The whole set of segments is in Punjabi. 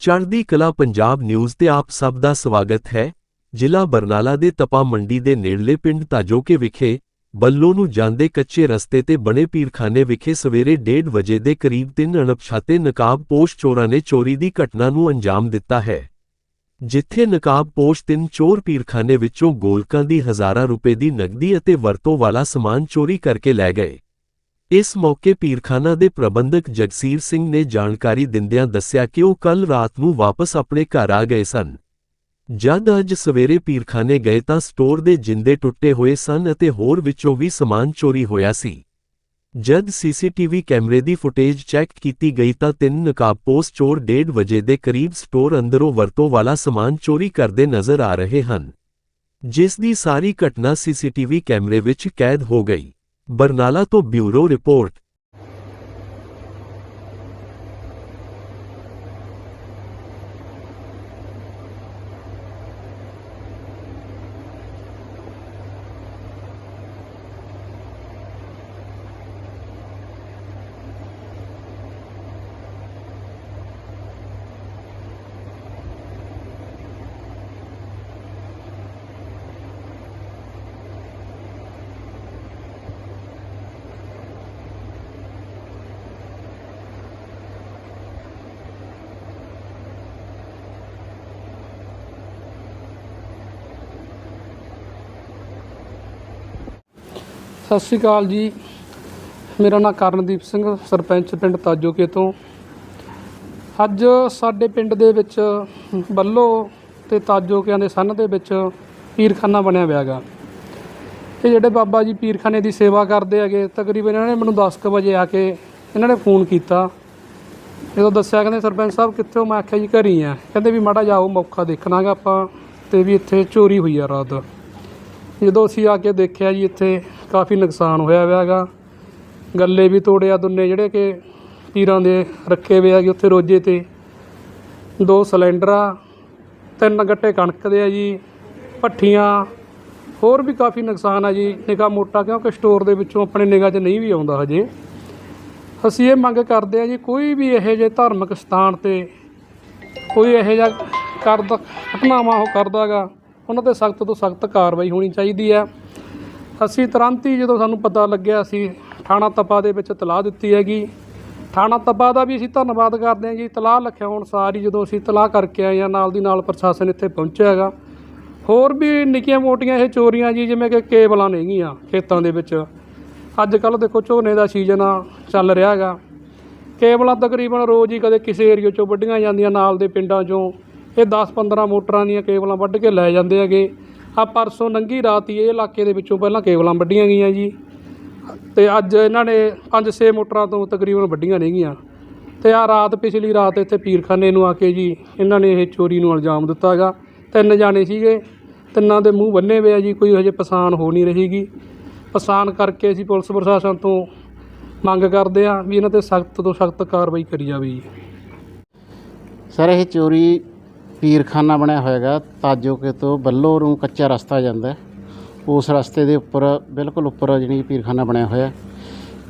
ਚੜ੍ਹਦੀ ਕਲਾ ਪੰਜਾਬ ਨਿਊਜ਼ ਤੇ ਆਪ ਸਭ ਦਾ ਸਵਾਗਤ ਹੈ। ਜ਼ਿਲ੍ਹਾ ਬਰਨਾਲਾ ਦੇ ਤਪਾ ਮੰਡੀ ਦੇ ਨੇੜਲੇ ਪਿੰਡ ਤਾਜੋਕੇ ਵਿਖੇ ਬੱਲੋ ਨੂੰ ਜਾਂਦੇ ਕੱਚੇ ਰਸਤੇ ਤੇ ਬਣੇ ਪੀਰਖਾਨੇ ਵਿਖੇ ਸਵੇਰੇ 1:30 ਵਜੇ ਦੇ ਕਰੀਬ ਤਿੰਨ ਅਣਪਛਾਤੇ ਨਕਾਬਪੋਸ਼ ਚੋਰਾਂ ਨੇ ਚੋਰੀ ਦੀ ਘਟਨਾ ਨੂੰ ਅੰਜਾਮ ਦਿੱਤਾ ਹੈ। ਜਿੱਥੇ ਨਕਾਬਪੋਸ਼ ਤਿੰਨ ਚੋਰ ਪੀਰਖਾਨੇ ਵਿੱਚੋਂ ਗੋਲਕਾਂ ਦੀ ਹਜ਼ਾਰਾਂ ਰੁਪਏ ਦੀ ਨਕਦੀ ਅਤੇ ਵਰਤੋਂ ਵਾਲਾ ਸਮਾਨ ਚੋਰੀ ਕਰਕੇ ਲੈ ਗਏ। ਇਸ ਮੌਕੇ ਪੀਰਖਾਨਾ ਦੇ ਪ੍ਰਬੰਧਕ ਜਗਸੀਰ ਸਿੰਘ ਨੇ ਜਾਣਕਾਰੀ ਦਿੰਦਿਆਂ ਦੱਸਿਆ ਕਿ ਉਹ ਕੱਲ ਰਾਤ ਨੂੰ ਵਾਪਸ ਆਪਣੇ ਘਰ ਆ ਗਏ ਸਨ। ਜਦ ਅੱਜ ਸਵੇਰੇ ਪੀਰਖਾਨੇ ਗਏ ਤਾਂ ਸਟੋਰ ਦੇ ਜਿੰਦੇ ਟੁੱਟੇ ਹੋਏ ਸਨ ਅਤੇ ਹੋਰ ਵਿੱਚੋਂ ਵੀ ਸਮਾਨ ਚੋਰੀ ਹੋਇਆ ਸੀ। ਜਦ ਸੀਸੀਟੀਵੀ ਕੈਮਰੇ ਦੀ ਫੁਟੇਜ ਚੈੱਕ ਕੀਤੀ ਗਈ ਤਾਂ ਤਿੰਨ ਨਕਾਬਪੋਸ਼ ਚੋਰ 1:30 ਵਜੇ ਦੇ ਕਰੀਬ ਸਟੋਰ ਅੰਦਰੋਂ ਵਰਤੋਂ ਵਾਲਾ ਸਮਾਨ ਚੋਰੀ ਕਰਦੇ ਨਜ਼ਰ ਆ ਰਹੇ ਹਨ। ਜਿਸ ਦੀ ਸਾਰੀ ਘਟਨਾ ਸੀਸੀਟੀਵੀ ਕੈਮਰੇ ਵਿੱਚ ਕੈਦ ਹੋ ਗਈ। ਬਰਨਾਲਾ ਤੋਂ ਬਿਊਰੋ ਰਿਪੋਰਟ ਸਤਿ ਸ਼੍ਰੀ ਅਕਾਲ ਜੀ। ਮੇਰਾ ਨਾਮ ਕਰਨਦੀਪ ਸਿੰਘ, ਸਰਪੰਚ ਪਿੰਡ ਤਾਜੋਕੇ ਤੋਂ। ਅੱਜ ਸਾਡੇ ਪਿੰਡ ਦੇ ਵਿੱਚ ਬੱਲੋ ਤੇ ਤਾਜੋਕਿਆਂ ਦੇ ਸੰਨ ਦੇ ਵਿੱਚ ਪੀਰਖਾਨਾ ਬਣਿਆ ਹੋਇਆ ਹੈਗਾ। ਇਹ ਜਿਹੜੇ ਬਾਬਾ ਜੀ ਪੀਰਖਾਨੇ ਦੀ ਸੇਵਾ ਕਰਦੇ ਹੈਗੇ, ਤਕਰੀਬਨ ਇਹਨਾਂ ਨੇ ਮੈਨੂੰ 10 ਕੁ ਵਜੇ ਆ ਕੇ ਇਹਨਾਂ ਨੇ ਫੋਨ ਕੀਤਾ। ਜਦੋਂ ਦੱਸਿਆ ਕਹਿੰਦੇ, ਸਰਪੰਚ ਸਾਹਿਬ, ਕਿੱਥੇ? ਹੋ ਮੈਂ ਆਖਿਆ ਜੀ, ਘਰੀ ਆ। ਕਹਿੰਦੇ ਵੀ ਮਾੜਾ ਜਾਓ, ਮੌਕਾ ਦੇਖਣਾਗਾ ਆਪਾਂ ਤੇ ਵੀ ਇੱਥੇ ਚੋਰੀ ਹੋਈ ਆ ਰਾਤ। ਜਦੋਂ ਅਸੀਂ ਆ ਕੇ ਦੇਖਿਆ ਜੀ ਇੱਥੇ ਕਾਫੀ ਨੁਕਸਾਨ ਹੋਇਆ ਹੋਇਆ ਹੈਗਾ। ਗੱਲੇ ਵੀ ਤੋੜਿਆ ਦੁੰਨੇ ਜਿਹੜੇ ਕਿ ਪੀਰਾਂ ਦੇ ਰੱਖੇ ਹੋਏ ਹੈਗੇ ਉੱਥੇ ਰੋਜੇ ਤੇ। ਦੋ ਸਿਲੰਡਰ ਆ, ਤਿੰਨ ਗੱਟੇ ਕਣਕ ਦੇ ਆ ਜੀ, ਭੱਠੀਆਂ, ਹੋਰ ਵੀ ਕਾਫੀ ਨੁਕਸਾਨ ਆ ਜੀ, ਨਿਗਾਹ ਮੋਟਾ ਕਿਉਂਕਿ ਸਟੋਰ ਦੇ ਵਿੱਚੋਂ ਆਪਣੇ ਨਿਗਾਹ 'ਚ ਨਹੀਂ ਵੀ ਆਉਂਦਾ ਹਜੇ। ਅਸੀਂ ਇਹ ਮੰਗ ਕਰਦੇ ਆ ਜੀ, ਕੋਈ ਵੀ ਇਹੋ ਜਿਹੇ ਧਾਰਮਿਕ ਸਥਾਨ ਤੇ ਕੋਈ ਇਹੋ ਜਿਹਾ ਕਰਦਾ, ਘਟਨਾਵਾਂ ਉਹ ਕਰਦਾਗਾ ਉਹਨਾਂ ਤੇ ਸਖਤ ਤੋਂ ਸਖਤ ਕਾਰਵਾਈ ਹੋਣੀ ਚਾਹੀਦੀ ਹੈ ਅਸੀਂ ਤੁਰੰਤ ਹੀ ਜਦੋਂ ਸਾਨੂੰ ਪਤਾ ਲੱਗਿਆ, ਅਸੀਂ ਥਾਣਾ ਤਪਾ ਦੇ ਵਿੱਚ ਤਲਾਹ ਦਿੱਤੀ ਹੈਗੀ। ਥਾਣਾ ਤਪਾ ਦਾ ਵੀ ਅਸੀਂ ਧੰਨਵਾਦ ਕਰਦੇ ਹਾਂ ਜੀ ਤਲਾਹ ਲਿਖਿਆਉਣ ਸਾਰ ਹੀ ਜਦੋਂ ਅਸੀਂ ਤਲਾਹ ਕਰਕੇ ਆਏ ਹਾਂ, ਨਾਲ ਦੀ ਨਾਲ ਪ੍ਰਸ਼ਾਸਨ ਇੱਥੇ ਪਹੁੰਚਿਆ ਹੈਗਾ। ਹੋਰ ਵੀ ਨਿੱਕੀਆਂ ਮੋਟੀਆਂ ਇਹ ਚੋਰੀਆਂ ਜੀ, ਜਿਵੇਂ ਕਿ ਕੇਬਲਾਂ ਨੇਗੀਆਂ ਖੇਤਾਂ ਦੇ ਵਿੱਚ। ਅੱਜ ਕੱਲ ਦੇਖੋ ਝੋਨੇ ਦਾ ਸੀਜ਼ਨ ਆ, ਚੱਲ ਰਿਹਾ ਹੈਗਾ। ਕੇਬਲਾਂ ਤਕਰੀਬਨ ਰੋਜ਼ ਹੀ ਕਦੇ ਕਿਸੇ ਏਰੀਏ ਚੋਂ ਵੱਢੀਆਂ ਜਾਂਦੀਆਂ, ਨਾਲ ਦੇ ਪਿੰਡਾਂ ਚੋਂ। ਇਹ 10-15 ਮੋਟਰਾਂ ਦੀਆਂ ਕੇਬਲਾਂ ਵੱਢ ਕੇ ਲੈ ਜਾਂਦੇ ਹੈਗੇ। ਆ ਪਰਸੋਂ ਨੰਗੀ ਰਾਤ ਹੀ ਇਹ ਇਲਾਕੇ ਦੇ ਵਿੱਚੋਂ ਪਹਿਲਾਂ ਕੇਬਲਾਂ ਵੱਢੀਆਂ ਗਈਆਂ ਜੀ। ਤੇ ਅੱਜ ਇਹਨਾਂ ਨੇ 5-6 ਮੋਟਰਾਂ ਤੋਂ ਤਕਰੀਬਨ ਵੱਢੀਆਂ ਨੇਗੀਆਂ ਤੇ ਆ ਰਾਤ ਪਿਛਲੀ ਰਾਤ ਇੱਥੇ ਪੀਰਖਾਨੇ ਨੂੰ ਆ ਕੇ ਜੀ ਇਹਨਾਂ ਨੇ ਇਹ ਚੋਰੀ ਨੂੰ ਇਲਜ਼ਾਮ ਦਿੱਤਾ ਹੈਗਾ। ਤਿੰਨ ਜਾਣੇ ਸੀਗੇ, ਤਿੰਨਾਂ ਦੇ ਮੂੰਹ ਬੰਨੇ ਹੋਏ ਆ ਜੀ, ਕੋਈ ਹਜੇ ਪਛਾਣ ਹੋ ਨਹੀਂ ਰਹੀਗੀ ਪਛਾਣ ਕਰਕੇ ਅਸੀਂ ਪੁਲਿਸ ਪ੍ਰਸ਼ਾਸਨ ਤੋਂ ਮੰਗ ਕਰਦੇ ਆ ਵੀ ਇਹਨਾਂ ਤੇ ਸਖਤ ਤੋਂ ਸਖਤ ਕਾਰਵਾਈ ਕਰੀ ਜਾਵੇ ਜੀ। ਸਰ, ਇਹ ਚੋਰੀ ਪੀਰਖਾਨਾ ਬਣਿਆ ਹੋਇਆ ਹੋਏਗਾ ਤਾਜੋਕੇ ਤੋਂ ਬੱਲੋ ਨੂੰ ਕੱਚਾ ਰਸਤਾ ਜਾਂਦਾ ਉਸ ਰਸਤੇ ਦੇ ਉੱਪਰ, ਬਿਲਕੁਲ ਉੱਪਰ ਜਿਹੜੀ ਪੀਰਖਾਨਾ ਬਣਿਆ ਹੋਇਆ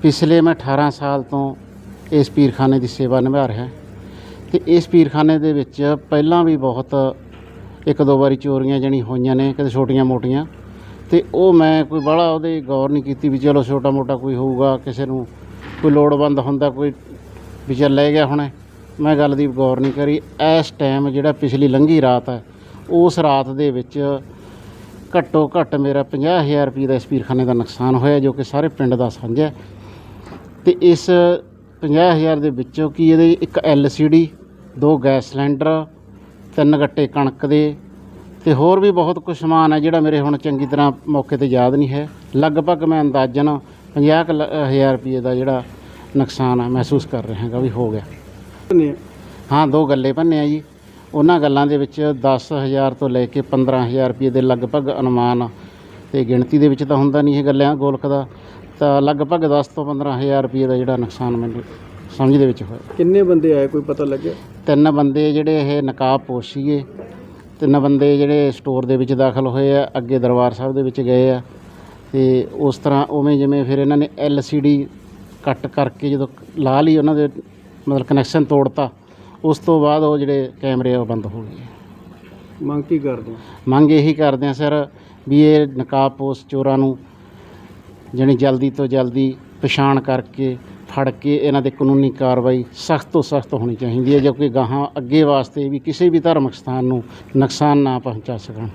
ਪਿਛਲੇ ਮੈਂ 18 ਸਾਲ ਤੋਂ ਇਸ ਪੀਰਖਾਨੇ ਦੀ ਸੇਵਾ ਨਿਭਾ ਰਿਹਾ ਤੇ ਇਸ ਪੀਰਖਾਨੇ ਦੇ ਵਿੱਚ ਪਹਿਲਾਂ ਵੀ ਬਹੁਤ ਇੱਕ ਦੋ ਵਾਰੀ ਚੋਰੀਆਂ ਜਣੀ ਹੋਈਆਂ ਨੇ ਕਦੇ ਛੋਟੀਆਂ ਮੋਟੀਆਂ, ਤੇ ਉਹ ਮੈਂ ਕੋਈ ਬਾਹਲਾ ਉਹਦੇ ਗੌਰ ਨਹੀਂ ਕੀਤੀ ਵੀ ਚਲੋ ਛੋਟਾ ਮੋਟਾ ਕੋਈ ਹੋਊਗਾ, ਕਿਸੇ ਨੂੰ ਕੋਈ ਲੋੜਵੰਦ ਹੁੰਦਾ, ਕੋਈ ਵਿਚਾਰ ਲੈ ਗਿਆ ਹੁਣੇ। ਮੈਂ ਗੱਲ ਦੀ ਗੌਰ ਨਹੀਂ ਕਰੀ, ਇਸ ਟਾਈਮ ਜਿਹੜਾ ਪਿਛਲੀ ਲੰਘੀ ਰਾਤ ਹੈ, ਉਸ ਰਾਤ ਦੇ ਵਿੱਚ ਘੱਟੋ ਘੱਟ ਮੇਰਾ 50000 ਰੁਪਏ ਦਾ ਇਸ ਪੀਰਖਾਨੇ ਦਾ ਨੁਕਸਾਨ ਹੋਇਆ, ਜੋ ਕਿ ਸਾਰੇ ਪਿੰਡ ਦਾ ਸਾਂਝਾ ਹੈ। ਤੇ ਇਸ 50000 ਦੇ ਵਿੱਚੋਂ ਕੀ ਇਹਦੇ ਇੱਕ LCD ਦੋ ਗੈਸ ਸਿਲੰਡਰ, ਤਿੰਨ ਗੱਟੇ ਕਣਕ ਦੇ, ਤੇ ਹੋਰ ਵੀ ਬਹੁਤ ਕੁਝ ਸਮਾਨ ਹੈ ਜਿਹੜਾ ਮੇਰੇ ਹੁਣ ਚੰਗੀ ਤਰ੍ਹਾਂ ਮੌਕੇ ਤੇ ਯਾਦ ਨਹੀਂ ਹੈ ਲਗਭਗ ਮੈਂ ਅੰਦਾਜ਼ਨ 50000 ਰੁਪਏ ਦਾ ਜਿਹੜਾ ਨੁਕਸਾਨ ਹੈ ਮਹਿਸੂਸ ਕਰ ਰਿਹਾ ਹਾਂਗਾ ਵੀ ਹੋ ਗਿਆ ਹਾਂ ਦੋ ਗੱਲੇ ਭੰਨੇ ਆ ਜੀ। ਉਹਨਾਂ ਗੱਲਾਂ ਦੇ ਵਿੱਚ 10000 ਤੋਂ ਲੈ ਕੇ 15000 ਰੁਪਏ ਦੇ ਲਗਭਗ ਅਨੁਮਾਨ ਤੇ ਗਿਣਤੀ ਦੇ ਵਿੱਚ ਤਾਂ ਹੁੰਦਾ ਨਹੀਂ ਇਹ ਗੱਲਾਂ ਗੋਲਕ ਦਾ। ਤਾਂ ਲਗਭਗ 10 ਤੋਂ 15000 ਰੁਪਏ ਦਾ ਜਿਹੜਾ ਨੁਕਸਾਨ ਮੈਨੂੰ ਸਮਝ ਦੇ ਵਿੱਚ ਹੋਇਆ। ਕਿੰਨੇ ਬੰਦੇ ਆਏ ਕੋਈ ਪਤਾ ਲੱਗਿਆ? ਤਿੰਨ ਬੰਦੇ ਜਿਹੜੇ ਇਹ ਨਕਾਬ ਪੋਸ਼ ਸੀਗੇ। ਤਿੰਨ ਬੰਦੇ ਜਿਹੜੇ ਸਟੋਰ ਦੇ ਵਿੱਚ ਦਾਖਲ ਹੋਏ ਆ ਅੱਗੇ ਦਰਬਾਰ ਸਾਹਿਬ ਦੇ ਵਿੱਚ ਗਏ ਆ। ਤੇ ਉਸ ਤਰ੍ਹਾਂ ਉਵੇਂ ਜਿਵੇਂ ਫਿਰ ਇਹਨਾਂ ਨੇ LCD ਕੱਟ ਕਰਕੇ ਜਦੋਂ ਲਾ ਲਈ ਉਹਨਾਂ ਦੇ ਮਤਲਬ ਕਨੈਕਸ਼ਨ ਤੋੜਤਾ ਉਸ ਤੋਂ ਬਾਅਦ ਉਹ ਜਿਹੜੇ ਕੈਮਰੇ ਆ ਉਹ ਬੰਦ ਹੋ ਗਏ। ਮੰਗ ਕੀ ਕਰਦੇ ਮੰਗ ਇਹੀ ਕਰਦੇ ਆ ਸਰ ਵੀ ਇਹ ਨਕਾਬਪੋਸ਼ ਚੋਰਾਂ ਨੂੰ ਜਾਣੀ ਜਲਦੀ ਤੋਂ ਜਲਦੀ ਪਛਾਣ ਕਰਕੇ ਫੜ ਕੇ ਇਹਨਾਂ ਦੇ ਕਾਨੂੰਨੀ ਕਾਰਵਾਈ ਸਖਤ ਤੋਂ ਸਖਤ ਹੋਣੀ ਚਾਹੀਦੀ ਹੈ ਜੋ ਕਿ ਗਾਹਾਂ ਅੱਗੇ ਵਾਸਤੇ ਵੀ ਕਿਸੇ ਵੀ ਧਾਰਮਿਕ ਸਥਾਨ ਨੂੰ ਨੁਕਸਾਨ ਨਾ ਪਹੁੰਚਾ ਸਕਣ।